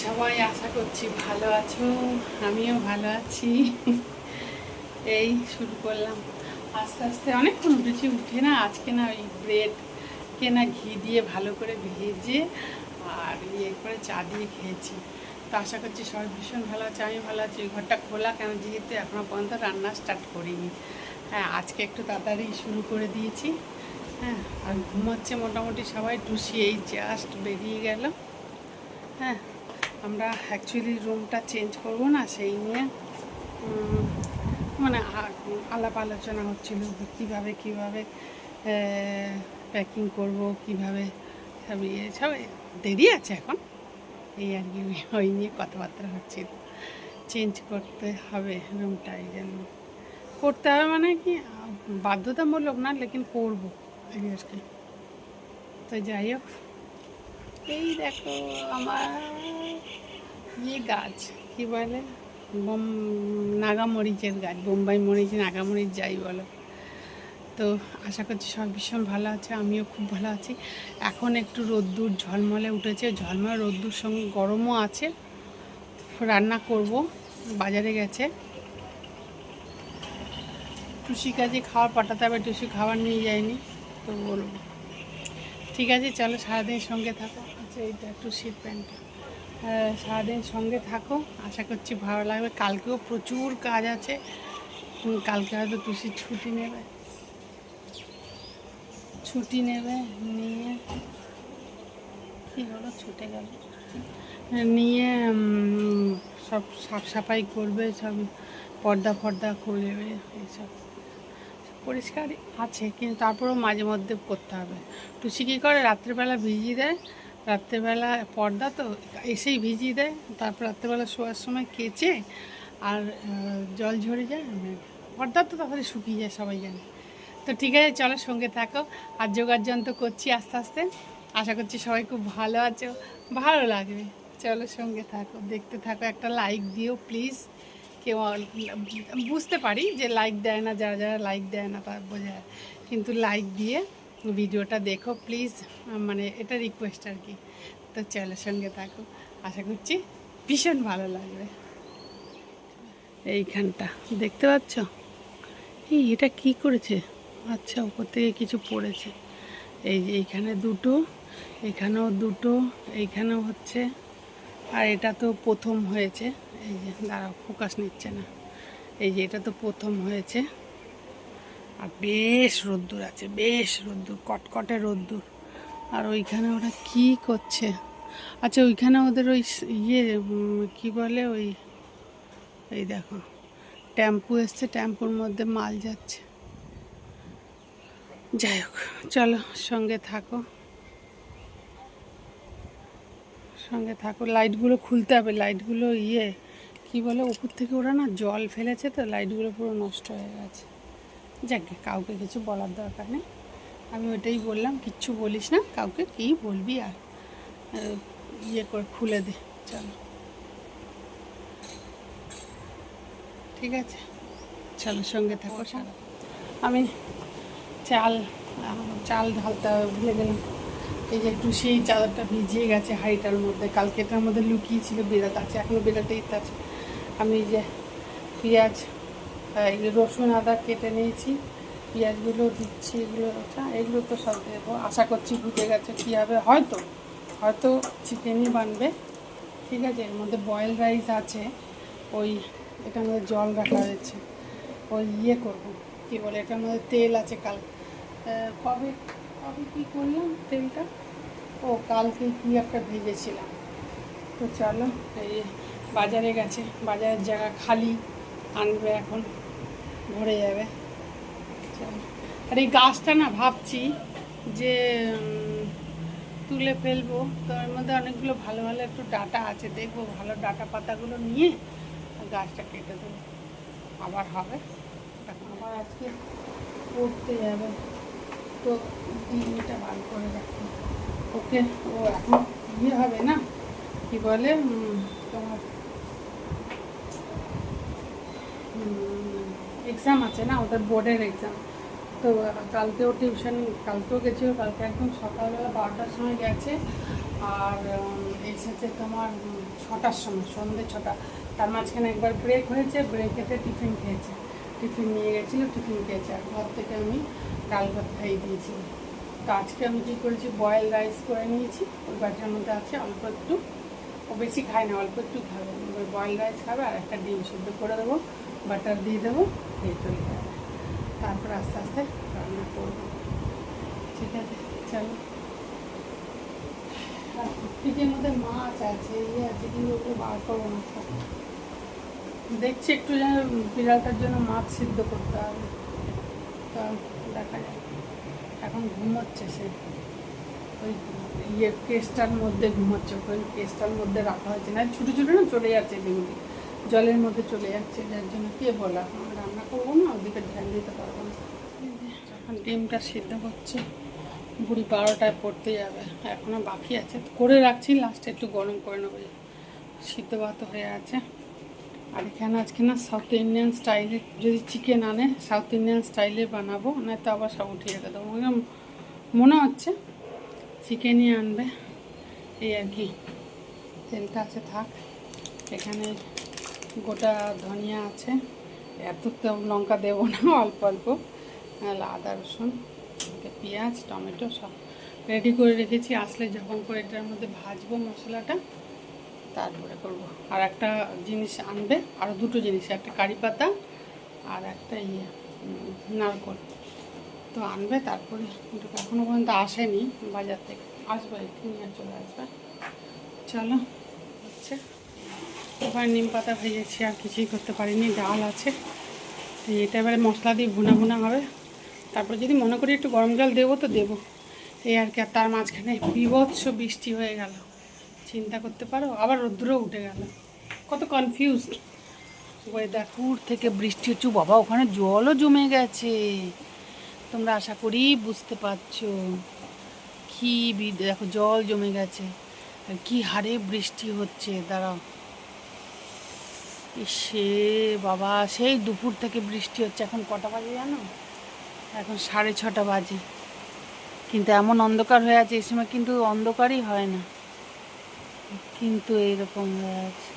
সবাই আশা করছি ভালো আছো, আমিও ভালো আছি। এই শুরু করলাম। আস্তে আস্তে অনেকক্ষণ উঠেছি, উঠে না আজকে না ওই ব্রেড কে না ঘি দিয়ে ভালো করে ভেজে আর ইয়ে করে চা দিয়ে খেয়েছি। তো আশা করছি সবাই ভীষণ ভালো আছে আমি ভালো আছি। ঘরটা খোলা কেন? যেহেতু এখনও পর্যন্ত রান্না স্টার্ট করিনি। হ্যাঁ আজকে একটু তাড়াতাড়ি শুরু করে দিয়েছি। হ্যাঁ আর ঘুমাচ্ছে মোটামুটি সবাই, টুসি এই জাস্ট বেরিয়ে গেল। হ্যাঁ আমরা অ্যাকচুয়ালি রুমটা চেঞ্জ করব না, সেই নিয়ে মানে আলাপ আলোচনা হচ্ছিল কীভাবে কীভাবে প্যাকিং করব, কীভাবে, সব ইয়ে সব দেরি আছে এখন। এই আর কি, ওই- নিয়ে কথাবার্তা হচ্ছিল। চেঞ্জ করতে হবে রুমটা এই জন্য। করতে হবে মানে কি, বাধ্যতামূলক না, লেকিন করব, এই আর কি। তো যাই হোক। এই দেখো আমার ইয়ে গাছ, কি বলে? বোম, নাগামরিচের গাছ, বোম্বাই মরিচ, নাগামরিচ, যাই বলো। তো আশা করছি সব ভীষণ ভালো আছে, আমিও খুব ভালো আছি। এখন একটু রোদ্দুর ঝলমলে উঠেছে, ঝলমলে রোদ্দুর সঙ্গে গরমও আছে। রান্না করব, বাজারে গেছে। টুসি কাজে খাবার পাঠাতে হবে টুসি খাবার নিয়ে যায়নি, তো বলব। ঠিক আছে, চলো সারাদিন সঙ্গে থাকো। আচ্ছা এইটা একটু শীত প্যান্টটা সারাদিন সঙ্গে থাকো। আশা করছি ভালো লাগবে। কালকেও প্রচুর কাজ আছে। কালকে হয়তো টুসি ছুটি নেবে। ছুটি নেবে, নিয়ে কী হলো? ছুটে গেল। নিয়ে সব সাফ সাফাই করবে, সব পর্দা ফর্দা করবে এইসব। পরিষ্কার আছে, কিন্তু তারপরেও মাঝে মধ্যে করতে হবে। টুসি কী করে? রাত্রেবেলা ভিজিয়ে দেয়। রাত্রেবেলা পর্দা তো এসেই ভিজিয়ে দেয়। তারপর রাত্রেবেলা শোয়ার সময় কেচে আর জল ঝরে যায় মানে পর্দা তো তাড়াতাড়ি শুকিয়ে যায়, সবাই জানে। তো ঠিক আছে, চলো সঙ্গে থাকো। আর যোগাযোগ তো করছি আস্তে আস্তে। আশা করছি সবাই খুব ভালো আছো। ভালো লাগবে। চলো সঙ্গে থাকো, দেখতে থাকো, একটা লাইক দিও প্লিজ কেউ বুঝতে পারি যে লাইক দেয় না, যারা যারা লাইক দেয় না তার বোঝা। কিন্তু লাইক দিয়ে ভিডিওটা দেখো প্লিজ মানে এটা রিকোয়েস্ট আর কি। তো চ্যানেলের সঙ্গে থাকো। আশা করছি ভীষণ ভালো লাগবে। এইখানটা, দেখতে পাচ্ছ? এই এটা কি করেছে? আচ্ছা ওপর থেকে কিছু পড়েছে। এই যে এইখানে দুটো, এখানেও দুটো, এইখানেও হচ্ছে। আর এটা তো প্রথম হয়েছে। এই যে, দাঁড়াও ফোকাস নিচ্ছে না। এই যে, এটা তো প্রথম হয়েছে। আর বেশ রোদ্দুর আছে, বেশ রোদ্দুর, কটকটে রোদ্দুর। আর ওইখানে ওরা কি করছে? আচ্ছা ওইখানে ওদের ওই ইয়ে কি বলে ওই, এই দেখো টেম্পু এসছে টেম্পুর মধ্যে মাল যাচ্ছে। যাই হোক, চলো, সঙ্গে থাকো। সঙ্গে থাকো, লাইটগুলো খুলতে হবে, লাইটগুলো ইয়ে কি বলে উপর থেকে ওরা না জল ফেলেছে তো লাইটগুলো পুরো নষ্ট হয়ে গেছে। যাকে কাউকে কিছু বলার দরকার নেই। আমি ওটাই বললাম কিচ্ছু বলিস না কাউকে কী বলবি আর ইয়ে করে খুলে দে চলো। ঠিক আছে চলো সঙ্গে থাকো সারা আমি চাল চাল ঢালতে ভুলে গেলাম। এই যে একটু সেই চাদরটা ভিজিয়ে গেছে হাঁড়িটার মধ্যে কালকে এটার মধ্যে লুকিয়ে ছিল বেরাত আছে এখনও বেরাতেই আছে। আমি যে পেঁয়াজ রসুন, আদা কেটে নিয়েছি। পেঁয়াজগুলো দিচ্ছি, এগুলো আচ্ছা এগুলো তো সব দেবো। আশা করছি বুঝে গেছে, কী হবে? হয়তো হয়তো চিকেনই বানবে। ঠিক আছে, এর মধ্যে বয়েল রাইস আছে। ওই এটার মধ্যে জল রাখা হয়েছে। ওই ইয়ে করব। কী বলে, এটার মধ্যে তেল আছে কাল। কবে কবে কী করলাম তেলটা? ও, কালকে কী একটা ভেজেছিলাম। তো চলো, এই বাজারে গেছে, বাজারের জায়গা খালি, আনবে এখন, ভরে যাবে। আর এই গাছটা না ভাবছি যে তুলে ফেলব। তো এর মধ্যে অনেকগুলো ভালো ভালো একটু ডাটা আছে, দেখব ভালো ডাটা পাতাগুলো নিয়ে গাছটা কেটে দেবো। আবার হবে। আবার আজকে পড়তে যাবে। তো ডিমটা বার করে রাখো। ওকে, ও এখন ইয়ে হবে না? কি বলে? তোমার এক্সাম আছে না, ওদের বোর্ডের এক্সাম তো কালকেও টিউশন কালকেও গেছিল, কালকে একদম সকালবেলা বারোটার সময় গেছে। আর এসেছে তোমার ছটার সময় সন্ধ্যে ছটা। তার মাঝখানে একবার ব্রেক হয়েছে ব্রেকেতে টিফিন খেয়েছে। টিফিন নিয়ে গেছিল, টিফিন খেয়েছে। আর ঘর থেকে আমি ডাল ভাত খাইয়ে দিয়েছি। তো আজকে আমি কী করেছি বয়েল রাইস করে নিয়েছি। ওই বাটির মধ্যে আছে, অল্প একটু, ও বেশি খায় না, অল্প একটু খাবে। বয়েল রাইস খাবে আর একটা ডিম সিদ্ধ করে দেবো। বাটার দিয়ে দেবো খেয়ে চলে যাবে। তারপর আস্তে আস্তে রান্না করব। ঠিক আছে, চলো। ফ্রিজের মধ্যে মাছ আছে ইয়ে আছে, কিন্তু ওগুলো বার করব না। দেখছি একটু যেন বিড়ালটার জন্য মাছ সিদ্ধ করতে হবে। তা দেখা যাক। এখন ঘুমোচ্ছে সে। ওই ইয়ে কেসটার মধ্যে ঘুমোচ্ছে ওই কেসটার মধ্যে রাখা হয়েছে। না, ছুটো ছুটো না, চলে যাচ্ছে এদিকে জলের মধ্যে চলে যাচ্ছে, যার জন্য কে বলা? রান্না করব না, ওদিকে ধ্যান দিতে পারব না। এখন ডিমটা সিদ্ধ হচ্ছে বুড়ি বারোটায় পড়তে যাবে। এখনও বাকি আছে। করে রাখছি লাস্টে একটু গরম করে নেব। সিদ্ধ ভাত হয়ে আছে। আর এখানে আজকে না সাউথ ইন্ডিয়ান স্টাইলে যদি চিকেন আনে সাউথ ইন্ডিয়ান স্টাইলে বানাবো না তো আবার সব উঠিয়ে রেখে দেবো মনে হচ্ছে চিকেনই আনবে। এই আর কি। তেলটা আছে, থাক। এখানে গোটা ধনিয়া আছে। এত লঙ্কা দেবো না, অল্প অল্প। আদা, রসুন পেঁয়াজ, টমেটো সব রেডি করে রেখেছি। আসলে যখন করে এটার মধ্যে ভাজবো মশলাটা, তারপরে করব। আর একটা জিনিস আনবে আরও দুটো জিনিস, একটা কারি পাতা আর একটা ইয়ে নারকোল। তো আনবে, তারপরে কিন্তু এখনও পর্যন্ত আসেনি বাজার থেকে। আসবে নিয়ে চলে আসবে। চলো। এবার নিম পাতা ভেজেছি, আর কিছুই করতে পারিনি, ডাল আছে। তো এটা এবারে মশলা দিয়ে ভুনা ভুনা হবে। তারপর যদি মনে করি একটু গরম জল দেবো, তো দেবো। এই আর কি, আর তার মাঝখানে বিভৎস বৃষ্টি হয়ে গেল। চিন্তা করতে পারো, আবার রৌদ্রও উঠে গেল। কত কনফিউজ ওয়েদারপুর থেকে বৃষ্টি হচ্ছে বাবা, ওখানে জলও জমে গেছে। তোমরা আশা করি বুঝতে পারছ। কি দেখো, জল জমে গেছে। কি হারে বৃষ্টি হচ্ছে, দাঁড়াও। সে বাবা, সেই দুপুর থেকে বৃষ্টি হচ্ছে। এখন কটা বাজে জানো? এখন সাড়ে ছটা বাজে। কিন্তু এমন অন্ধকার হয়ে আছে, এই সময় কিন্তু অন্ধকারই হয় না। কিন্তু এইরকম হয়ে আছে।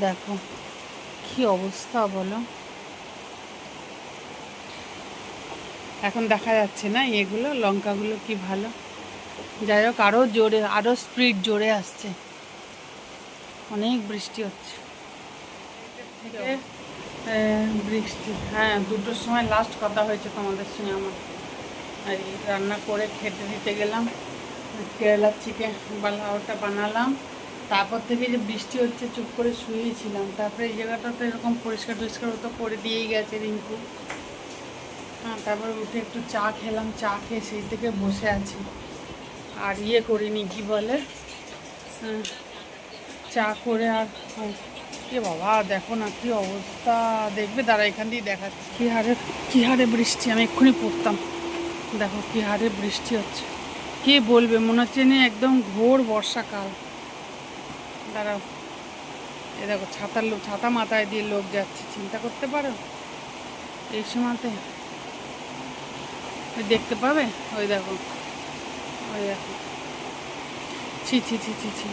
দেখো, কি অবস্থা বলো? এখন দেখা যাচ্ছে না এগুলো লঙ্কাগুলো কি ভালো? যাই হোক আরও জোরে আরও স্পিড জোরে আসছে। অনেক বৃষ্টি হচ্ছে। বৃষ্টি হ্যাঁ দুটোর সময় লাস্ট কথা হয়েছে তোমাদের সঙ্গে আমার আর রান্না করে খেতে দিতে গেলাম। কেরালার চিকেন ওটা বানালাম। তারপর থেকে যে বৃষ্টি হচ্ছে চুপ করে শুয়েছিলাম। তারপরে এই জায়গাটা তো এরকম পরিষ্কার টরিষ্কার তো করে দিয়েই গেছে রিঙ্কু। হ্যাঁ তারপরে উঠে একটু চা খেলাম। চা খেয়ে সেই থেকে বসে আছি। আর ইয়ে করিনি কি বলে? আহ, চা করে আর এ বাবা দেখো না কি অবস্থা। দেখবে দাঁড়া, এখান দিয়ে দেখাচ্ছি। কী হারে কী হারে বৃষ্টি, আমি এক্ষুনি পড়তাম। দেখো কী হারে বৃষ্টি হচ্ছে। কে বলবে? মনে হচ্ছে না একদম ঘোর বর্ষাকাল। দাঁড়াও। এ দেখো, ছাতার লোক ছাতা মাথায় দিয়ে লোক যাচ্ছে, চিন্তা করতে পারো? এই সময়তে দেখতে পাবে? ওই দেখো। ওই দেখো। ছি ছি ছি ছি ছি।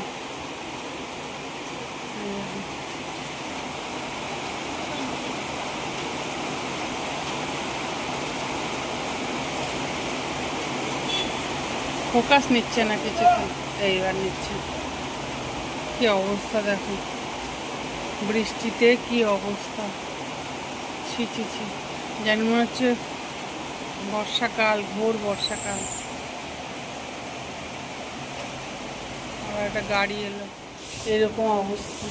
ফোকাস নিচ্ছে না কিছু, এইবার নিচ্ছে। কি অবস্থা দেখো। বৃষ্টিতে কি অবস্থা। ছি ছি ছি। জানি মনে হচ্ছে বর্ষাকাল, ঘোর বর্ষাকাল। আবার একটা গাড়ি এলো। এরকম অবস্থা।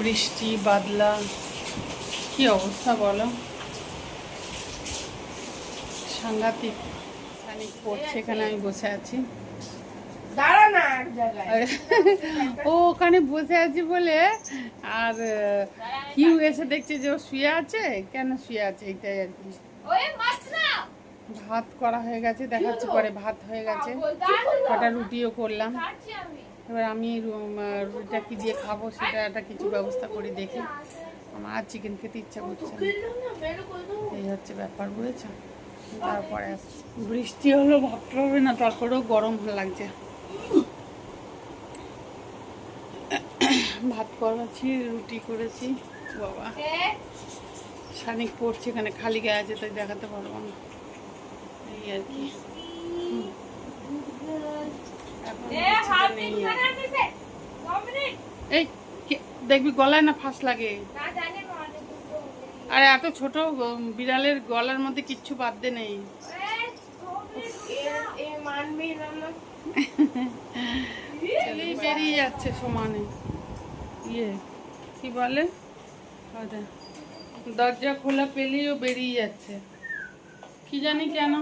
বৃষ্টি বাদলা কি অবস্থা বলো? সাংঘাতিক। সানিক পড়ছে এখানে আমি বসে আছি। ও ওখানে বসে আছি বলে আর কিউ এসে দেখছে যে ও শুয়ে আছে? কেন শুয়ে আছে? এইটাই আর কি। ভাত করা হয়ে গেছে দেখাচ্ছি পরে ভাত হয়ে গেছে। কটা রুটিও করলাম। এবার আমি রুটিটা কি দিয়ে খাব সেটা একটা কিছু ব্যবস্থা করে দেখি। আমার আর চিকেন খেতে ইচ্ছা করছে এই হচ্ছে ব্যাপার, বুঝেছ? তারপরে। বৃষ্টি হলো, ভাবতে হবে না, তারপরেও গরম লাগছে। ভাত করাচ্ছি রুটি করেছি, বাবা। শানিক পড়ছে এখানে, খালি গায়ে আছে, তাই দেখাতে পারব না। এই আর কি। এই দেখবি গলায় না ফাঁস লাগে? আরে এত ছোট বিড়ালের গলার মধ্যে কিচ্ছু বাদ নেই। বেরিয়ে যাচ্ছে সমানে। ইয়ে কি বলে? দরজা খোলা পেলেই ও বেরিয়ে যাচ্ছে। কি জানি কেন?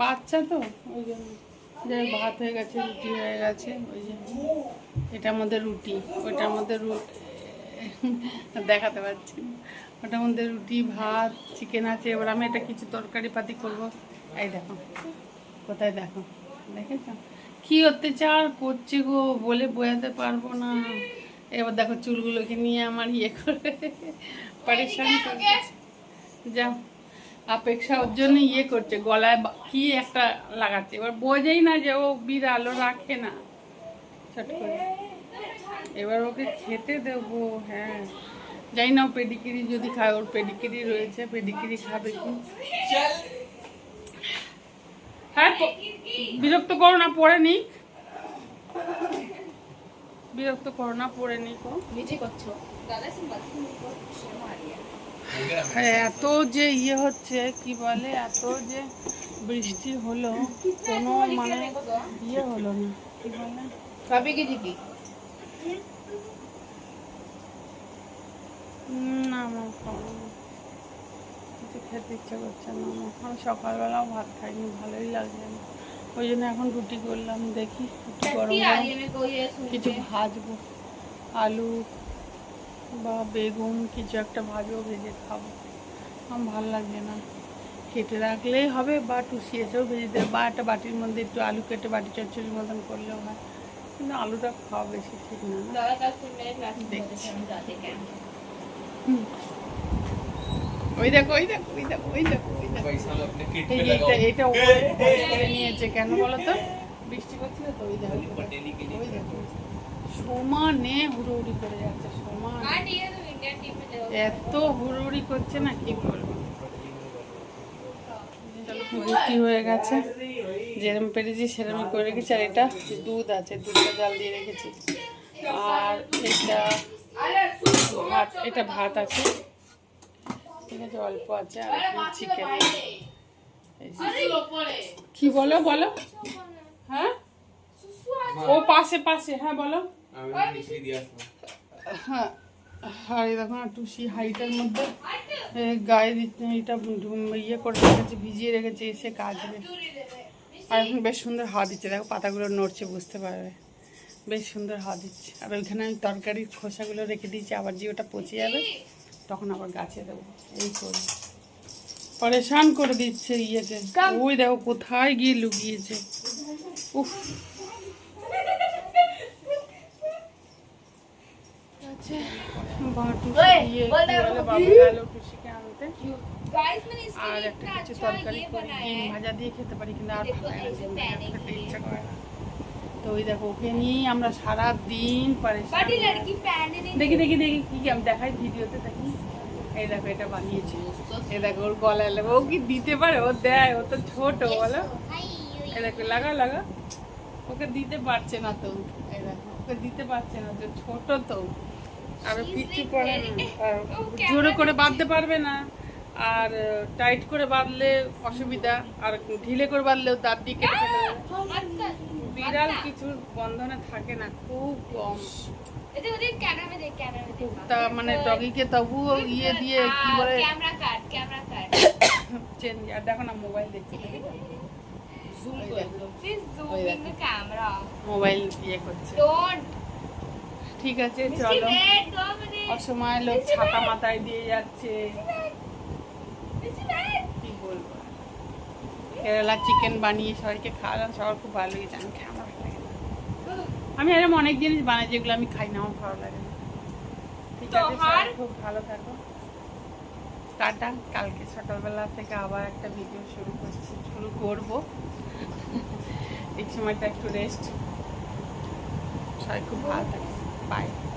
বাচ্চা তো ওই জন্য। যাই ভাত হয়ে গেছে রুটি হয়ে গেছে ওই জন্য এটার মধ্যে রুটি ওইটার মধ্যে রু- দেখাতে পারছি ওটার মধ্যে রুটি ভাত চিকেন আছে এবার আমি এটা কিছু তরকারি পাতি করব। এই দেখো কোথায় দেখো দেখেছ? কি অত্যাচার করছে গো বলে বোঝাতে পারব না। এবার দেখো চুলগুলোকে নিয়ে আমার ইয়ে করে পারেশান করছে। যাও। অপেক্ষা ওর জন্য ইয়ে করছে গলায় কি একটা লাগাচ্ছে। এবার বোঝেই না যে ও বিড়াল ও রাখে না। চট করে। এবার ওকে খেতে দেবো হ্যাঁ। জানি না পেডিকিরি যদি খায় ওর পেডিকিরি রয়েছে পেডিকিরি খাবে কি? হ্যাঁ বিরক্ত করো না পড়ে নিক। বিরক্ত করো না পড়ে নিক ও। হ্যাঁ, এত যে ইয়ে হচ্ছে কি বলে এত যে বৃষ্টি হলো কোনো মানে ইয়ে হলো না। কি বলে? কবে গেছি কি না আমার কিছু খেতে ইচ্ছে করছে না। আমার আমি সকালবেলাও ভাত খাইনি ভালোই লাগছে না। ওই জন্য এখন রুটি করলাম দেখি একটু গরম কিছু ভাজবো। আলু বা বেগুন কিছু একটা ভাজও ভেজে খাব। আমার ভালো লাগে না। কেটে রাখলেই হবে বা টুসিয়েছেও ভেজে দেবে। বা একটা বাটির মধ্যে একটু আলু কেটে বাটি চচ্চড়ির মতন করলেও হয়। কিন্তু আলুটা খাওয়া বেশি ঠিক না। দেখছি। ওই দেখো ওই দেখো ওই দেখো ওই দেখো ওই এটা নিয়েছে কেন বলো তো? বৃষ্টি হচ্ছে তো ওই দেখো। ওই দেখো। সমানে হুড়োহুড়ি করে যাচ্ছে সমান এত হুড়োহুড়ি করছে না কি বলব? রুটি হয়ে গেছে। যেরম পেরেছি সেরমই করে রেখেছি আর এটা দুধ আছে দুধটা জাল দিয়ে রেখেছি। আর এটা ভাত এটা ভাত আছে। ঠিক আছে অল্প আছে আর চিকেন কি বলো বলো? হ্যাঁ? ও পাশে পাশে হ্যাঁ বলো। হ্যাঁ আর এই দেখো না টুসি হাইটার মধ্যে গায়ে দিতে এটা ইয়ে করে রেখেছে ভিজিয়ে রেখেছে এসে কাজবে আর এখন বেশ সুন্দর হাওয়া দিচ্ছে দেখো পাতাগুলো নড়ছে বুঝতে পারবে। বেশ সুন্দর হাওয়া দিচ্ছে। আর ওইখানে আমি তরকারির খোসাগুলো রেখে দিয়েছি আবার যে ওটা পচে যাবে তখন আবার গাছে দেবো। এই করি। পরেশান করে দিচ্ছে ইয়েকে ওই দেখো কোথায় গিয়ে লুকিয়েছে। উফ। বাটু ইয়ে গেল। টুসিকে আনতে। আর একটা কিছু তরকারি করি। ডিম ভাজা দিয়ে খেতে পারি কিন্তু আর না, খেতে ইচ্ছা করে না। তো ওই দেখো ওকে নিয়েই আমরা সারা দিন পারেছি দেখি দেখি দেখি কি কি আমি দেখাই ভিডিওতে দেখি। এই দেখো এটা বানিয়েছি। এই দেখো ওর গলায় লাগবে ও কি দিতে পারে? ও দেয় ও তো ছোট বলো। এই দেখো লাগা লাগা। ওকে দিতে পারছে না তো। এই দেখো ওকে দিতে পারছে না তো ছোট তো। আর না জোরে করে বাঁধতে পারবে না। আর টাইট করে বাঁধলে অসুবিধা আর ঢিলে করে বাঁধলেও দাঁত দিয়ে কেটে ফেলে বিড়াল কিছু বন্ধনে থাকে না খুব কম। তা মানে ডগিকে তবুও ইয়ে দিয়ে কি বলে? চেঞ্জ আর দেখো না মোবাইল দেখছে। মোবাইল ইয়ে করছে। ঠিক আছে চলো। অসময় লোক ছাতা মাথায় দিয়ে যাচ্ছে। কি বলব? কেরালা চিকেন বানিয়ে সবাইকে খাওয়ালাম সবার খুব ভালো লেগেছে আমি খাই আমার ভালো লাগে না। আমি এরকম অনেক জিনিস বানাই যেগুলো আমি খাই না আমার ভালো লাগে না। ঠিক আছে সবাই খুব ভালো থাকো। টাটা কালকে সকালবেলা থেকে আবার একটা ভিডিও শুরু করছি শুরু করব। এই সময়টা একটু রেস্ট সবাই খুব ভালো থাকে। Bye.